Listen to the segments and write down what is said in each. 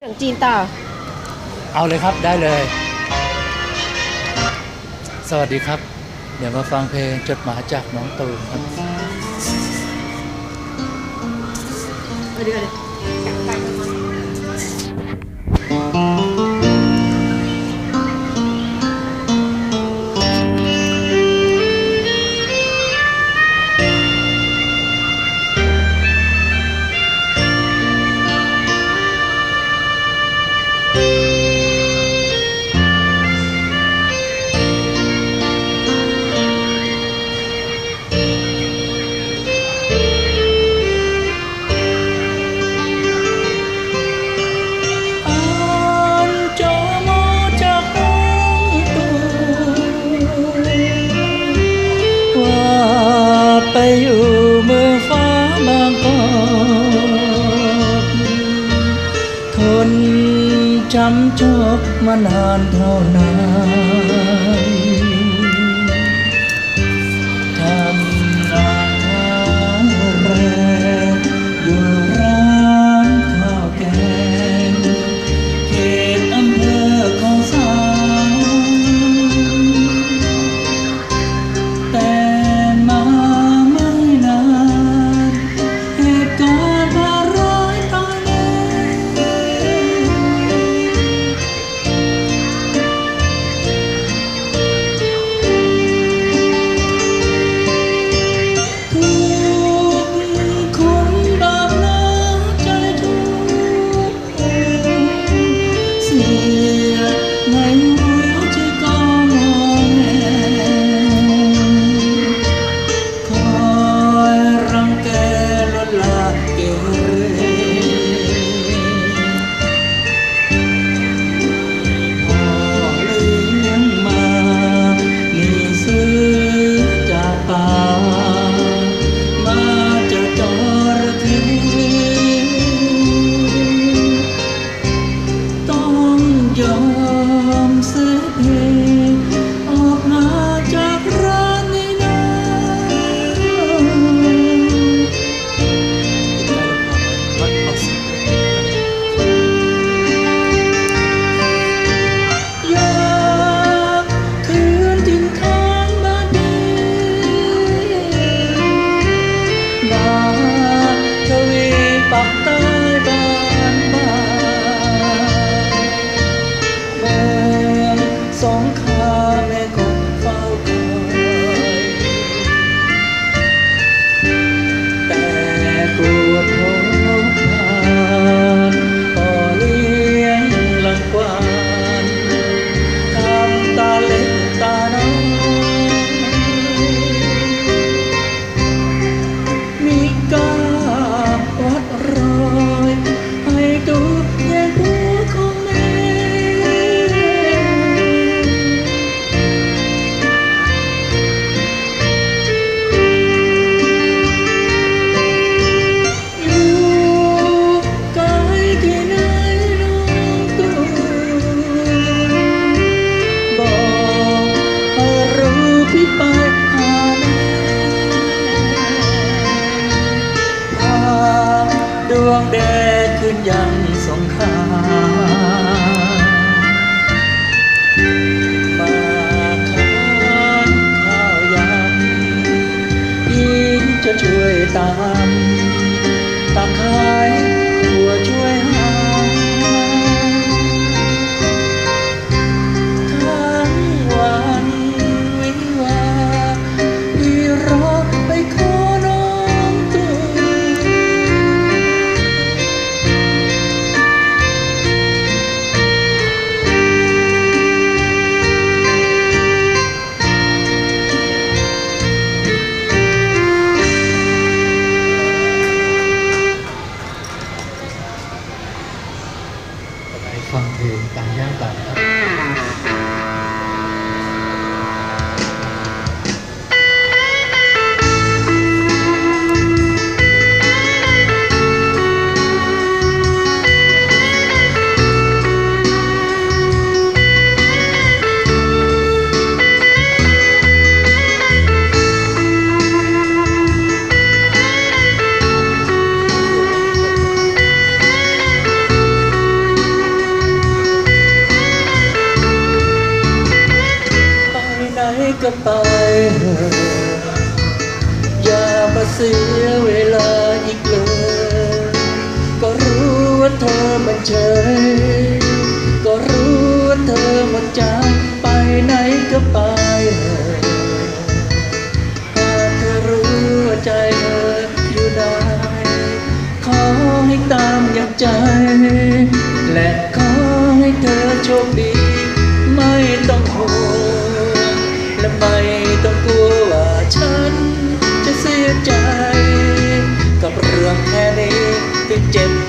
เสียงจีนต่อ เอาเลยครับได้เลย สวัสดีครับ เดี๋ยวมาฟังเพลงจดหมายจากน้องตูนครับ สวัดีค่ะำโชคมานานเท่านาน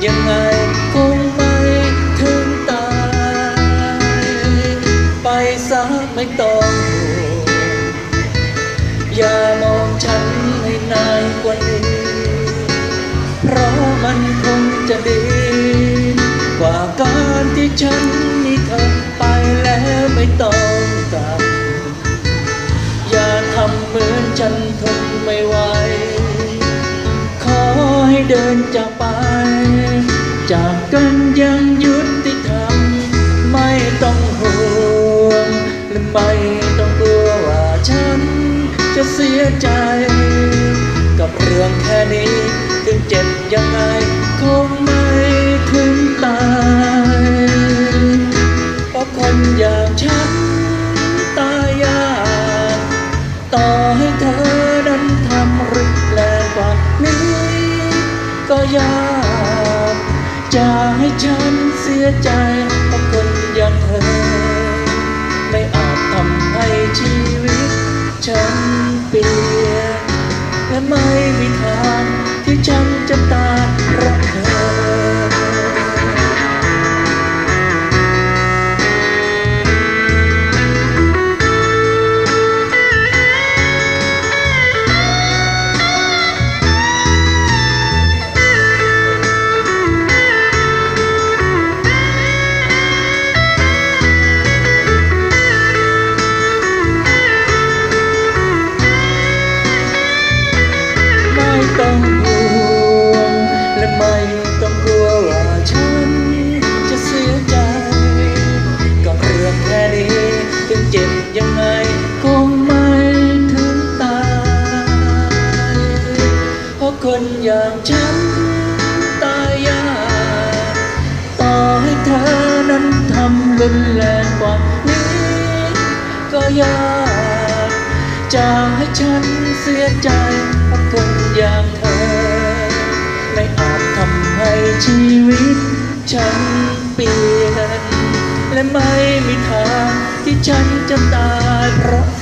nhưng ai จะเสียใจ กับเรื่องแค่นี้ ถึงเจ็บยังไง cantar. Rock.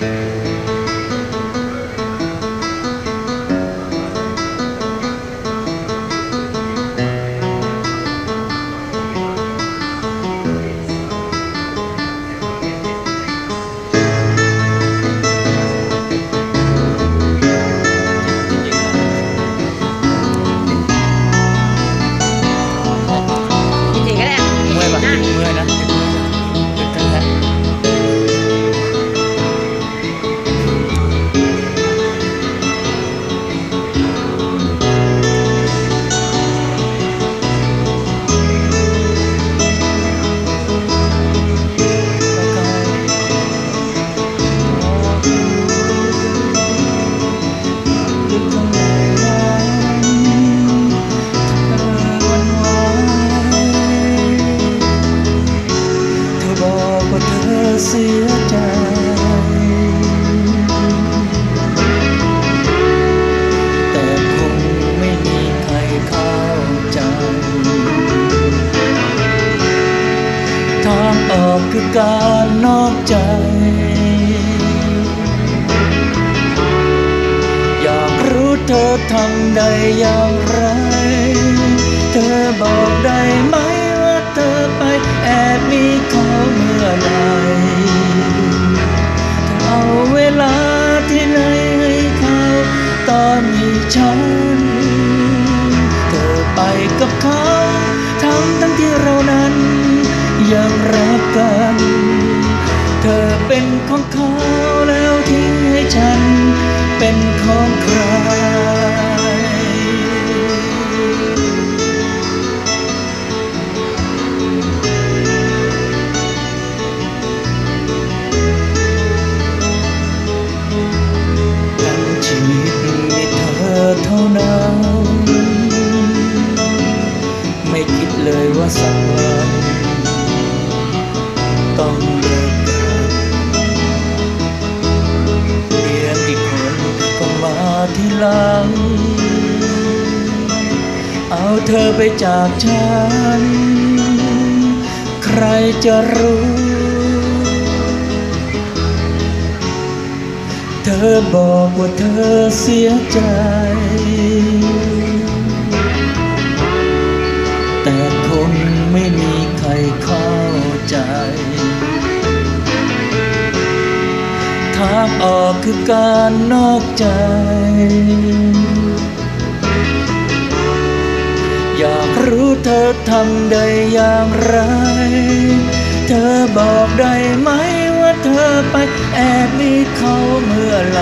Meron. ฉัน เธอไปกับเขา ธอไปจากฉัน ใครจะรู้ เธอบอกว่าเธอเสียใจ แต่คงไม่มีใครเข้าใจ ทางออกคือการนอกใจ อยากรู้เธอทำได้อย่างไร เธอบอกได้ไหมว่าเธอไปแอบมีเขาเมื่อไหร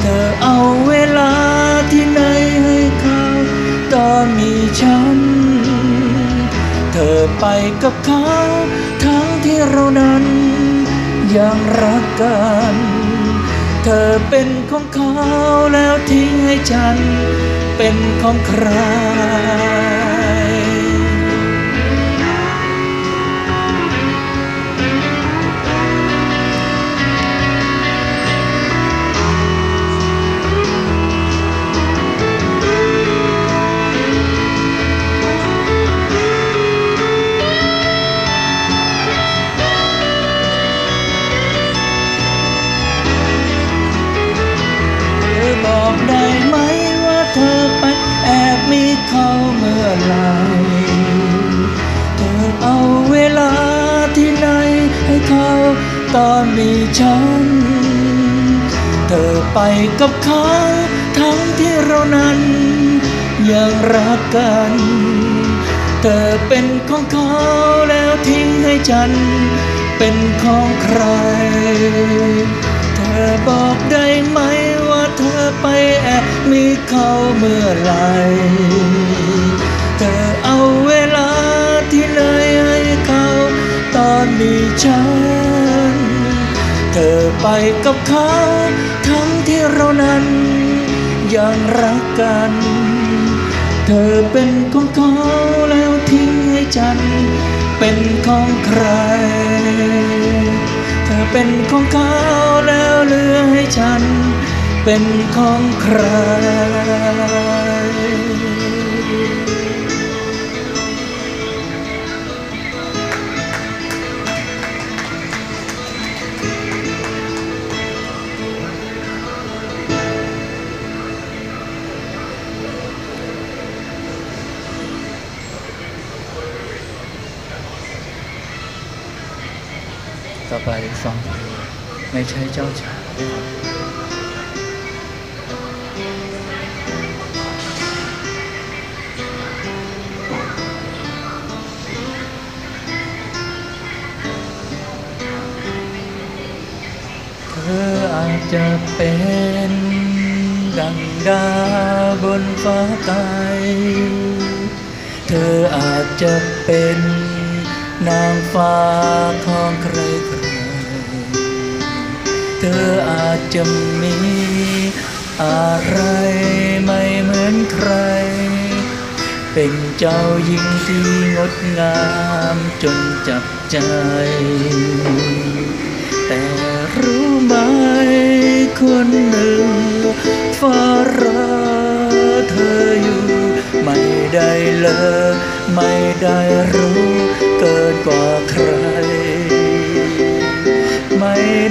เธอเอาเวลาที่ไหนให้เขาตอนมีฉัน เธอไปกับเขาทั้งที่เรานั้นยังรักกันเธอเป็นของเขาแล้วทิ้งให้ฉัน เป็นของใครเธอบอกได้ไหม ไหรเธอเอาเวลาที่ไหนให้เขาตอนมีฉัน เธอไปกับเขาทั้งที่เรานั้น ยังรักกัน เธอเป็นของเขาแล้วทิ้งให้ฉัน เป็นของใคร เธอบอกได้ไหมว่าเธอไปแอบมีเขาเมื่อไหร ที่ไหนให้เขาตอนมีฉัน เธอไปกับเขาทั้งที่เรานั้นยังรักกัน เธอเป็นของเขาแล้วทิ้งให้ฉัน เป็นของใคร เธอเป็นของเขาแล้วเหลือให้ฉัน เป็นของใคร ไม่ใช่เจ้าชายเธออาจจะเป็นดังดาบนฟ้าไกลเธออาจจะเป็นนางฟ้าของใครใคร เธออาจจะมีอะไรไม่เหมือนใคร เป็นเจ้าหญิงที่งดงามจนจับใจ แต่รู้ไหมคนหนึ่งฝ้ารอเธออยู่ ไม่ได้เลยไม่ได้รู้ เกินกว่าใคร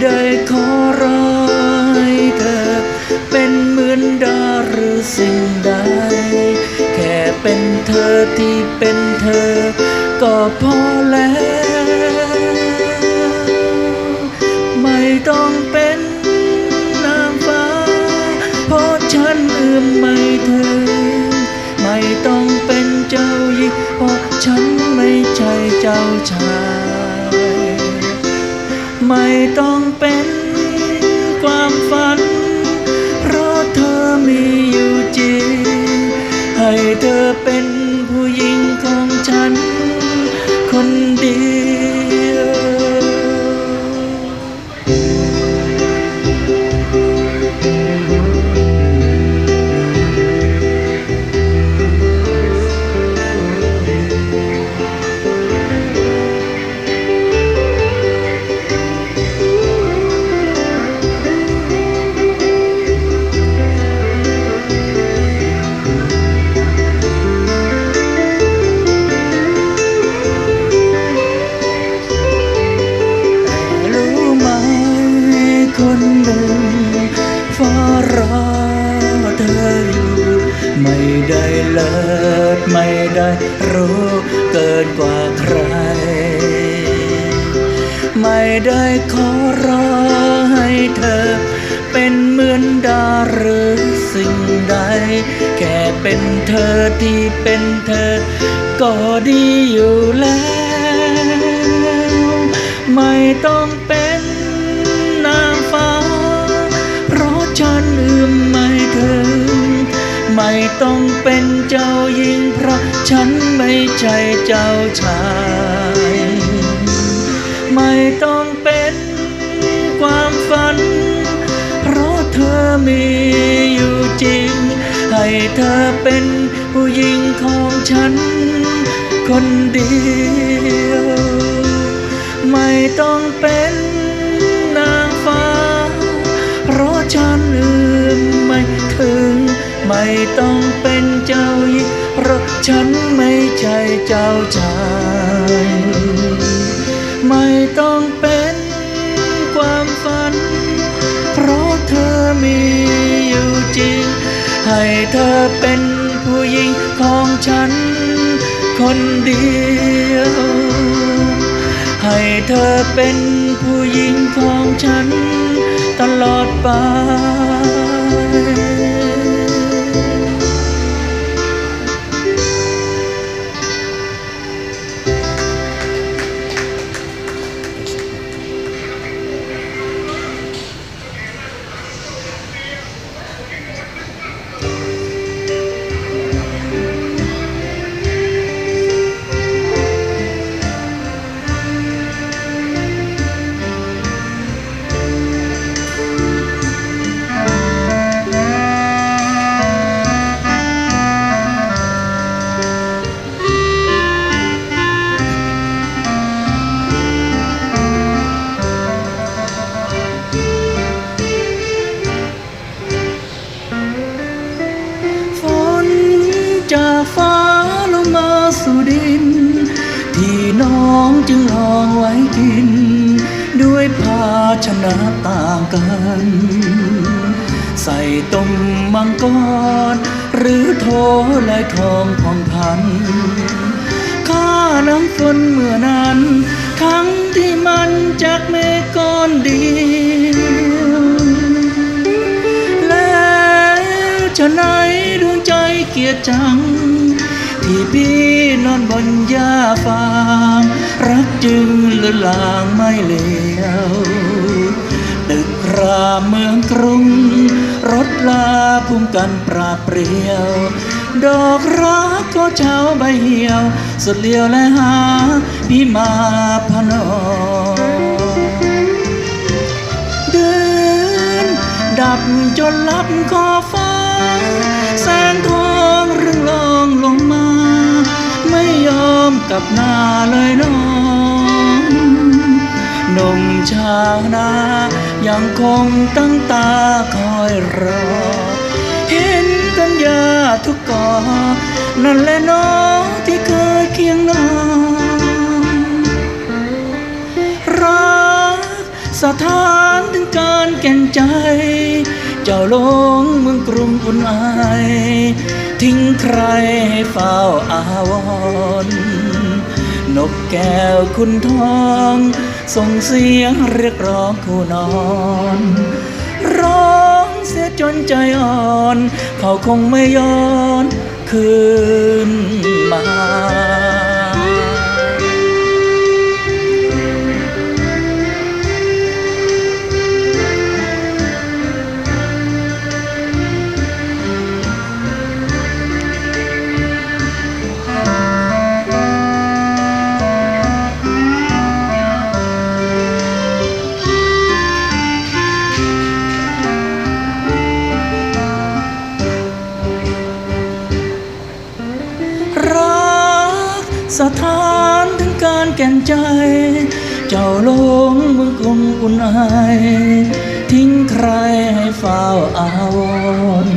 ได้ขอร้อยเธอ เป็นเหมือนดาหรือสิ่งใด แค่เป็นเธอที่เป็นเธอ ก็พอแล้ว ไม่ต้อง ไม่ต้องเป็น ต้องเป็นเจ้าหญิงเพราะฉันไม่ใช่เจ้าชาย ไม่ต้องเป็นความฝัน เพราะเธอมีอยู่จริง ให้เธอเป็นผู้หญิงของฉัน คนเดียว ไม่ต้องเป็นนางฟ้า ไม่ต้องเป็นเจ้าหญิงเพราะฉันไม่ใช่เจ้าชาย ไม่ต้องเป็นความฝัน เพราะเธอมีอยู่จริง ให้เธอเป็นผู้หญิงของฉัน คนเดียว ให้เธอเป็นผู้หญิงของฉัน ตลอดไป ดิน ที่น้องจึงลองไว้กิน ด้วยภาชนะต่างกัน ใส่ต้มมังกร หรือโถลายทองพองพันข้าน้ำฝนเมื่อนั้น ทั้งที่มันจากเมฆก้อนเดียวแล้วจะไหนดวงใจเกียดจัง พี่นอนบนหญ้าฟางรักจึงลือนลางไม่เลวตึกรามเมืองกรุง รถลาพุ่มกันปราเปรียว ดอกรักก็เช้าใบเหี่ยว สุดเลียวและหาพี่มาพนอเดือนดับจนลับขอฟ้า แสงทองเรื่องลองลง กับหน้าเลยน้องนุ่มชาวนายังคงตั้งตาคอยรอ เห็นกันยาทุกกอนั่นแหละน้องที่เคยเคียงนอนรักสถานถึงการแก่นใจ เจ้าลงเมืองกรุงอุ่นอายทิ้งใครให้เฝ้าอาวรณ์ นกแก้วคุณทอง ส่งเสียงเรียกร้องคู่นอน ร้องเสียจนใจอ่อน เขาคงไม่ย้อนคืนมา สถานถึงการแก่นใจ เจ้าลงเมืองกรุงอุ่นอายทิ้งใครให้เฝ้าอาวร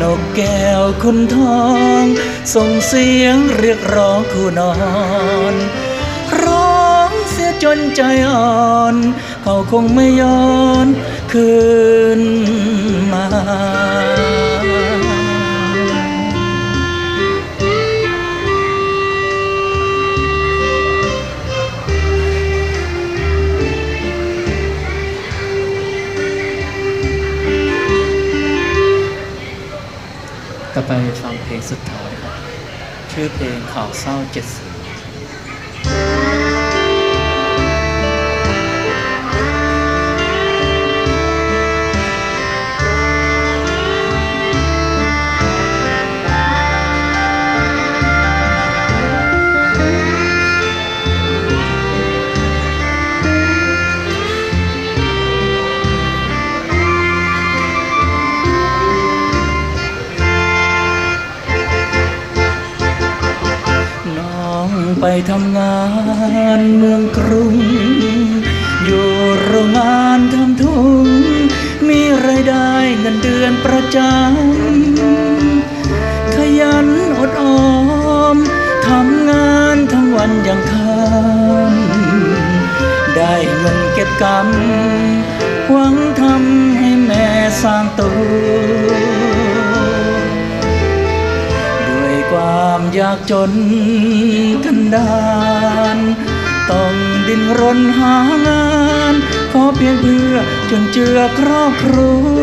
นกแก้วคุณทอง ส่งเสียงเรียกร้องคู่นอน ร้องเสียจนใจอ่อน เขาคงไม่ย้อนคืนมา ชื่อเพลงข่าวเศร้าเจ็ด ไปทำงานเมืองกรุง อยู่โรงงานทำทุงมีรายได้เงินเดือนประจำขยันอดออมทำงานทั้งวันอย่างค่ำได้เงินเก็บกำหวังทำให้แม่สร้างตัว ความยากจนกันดานต้องดิ้นรนหางาน ขอเพียงเพื่อจนเจือครอบครัว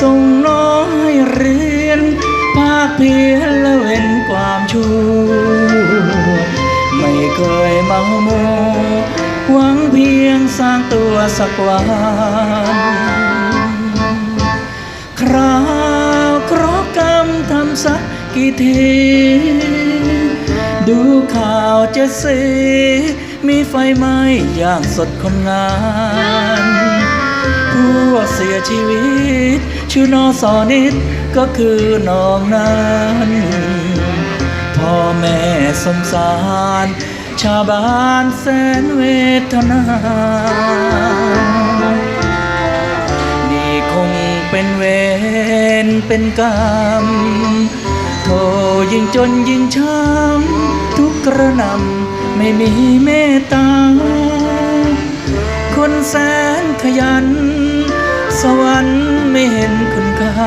ส่งน้องให้เรียน ภาคเพียรและเว้นความชั่ว ไม่เคยเมาโมหวังเพียงสร้างตัวสักวันคราวเคราะห์กรรมทำสัก กี่ที ดูข่าวจะสีมีไฟไหม้อย่างสดคนงานผู้เสียชีวิต ชื่อนอสอนิดก็คือน้องนั้นพ่อแม่สงสาร ชาวบ้านแสนเวทนา นี่คงเป็นเวรเป็นกรรม โทยิ่งจนยิ่งช้ำทุกกระนำไม่มีเมตตา คนแสนขยัน สวรรค์ไม่เห็นคุณค่า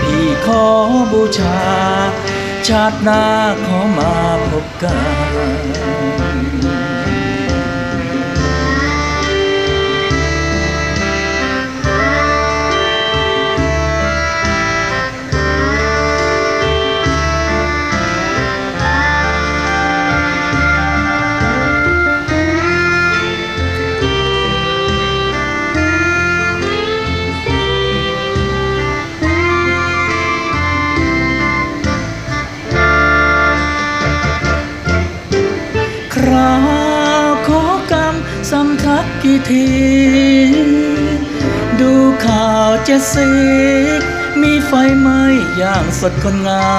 พี่ขอบูชา ชาติหน้าขอมาพบกัน สดคนงา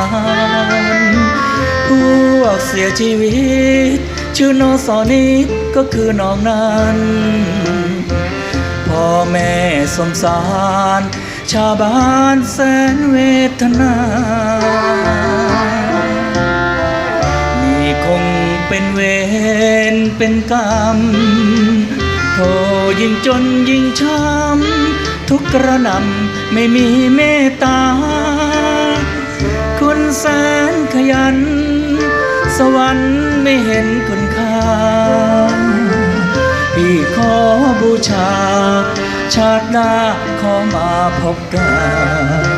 นพวกเสียชีวิต ชื่อโนสอนิดก็คือน้องนั้นพ่อแม่สงสาร ชาวบ้านแสนเวทนา นี่คงเป็นเวรเป็นกรรมโทยิ่งจนยิ่งช้ำทุกกระนำไม่มีเมตตา แสนขยัน สวรรค์ไม่เห็นคุณค่า พี่ขอบูชา ชาติหน้าขอมาพบกัน